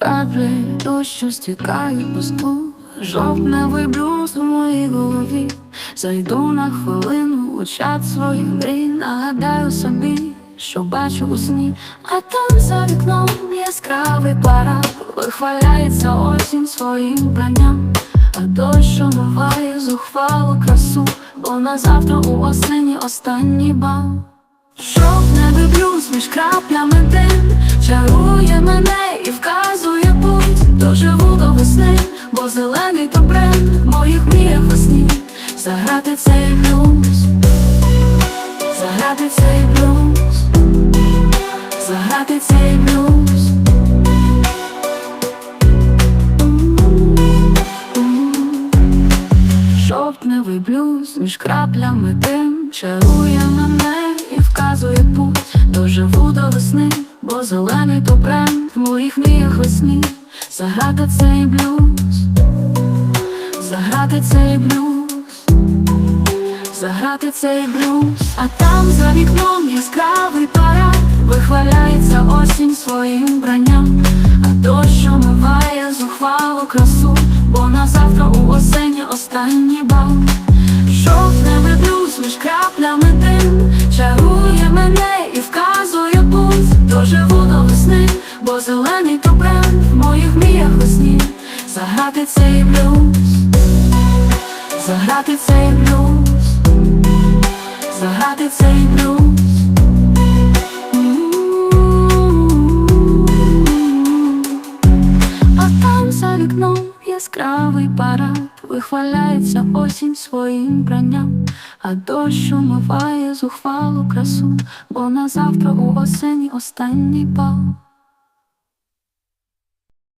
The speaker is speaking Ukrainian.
Краплі дощу стікають по склу Жовтневий блюз у моїй голові. Зайду на хвилину у чат своїх мрій. Нагадаю собі, що бачу у сні. А там за вікном яскравий парад. Вихваляється осінь своїм бранням. А дощ омиває зухвалу красу. Бо на завтра у осені останній бал. Жовтневий блюз між краплями дим. Чарує мене моїх мріях весні Заграти цей блюз. Заграти цей блюз. Заграти цей блюз. Жовтневий блюз між краплями дим Чарує мене і вказує путь. Доживу до весни, бо зелений то бренд В моїх мріях весні Заграти цей блюз Заграти цей блюз. Заграти цей блюз. А там за вікном яскравий парад. Вихваляється осінь своїм бранням. А дощ омиває зухвалу красу. Бо на завтра у осені останній бал. Жовтневий блюз між краплями дим Чарує мене і вказує путь. Доживу до весни, бо зелений то В моїх мріях весні. Заграти цей блюз Заграти цей блюз. Заграти цей блюз. А там за вікном яскравий парад. Вихваляється осінь своїм бранням, а дощ умиває зухвалу красу, бо на завтра у осені останній бал.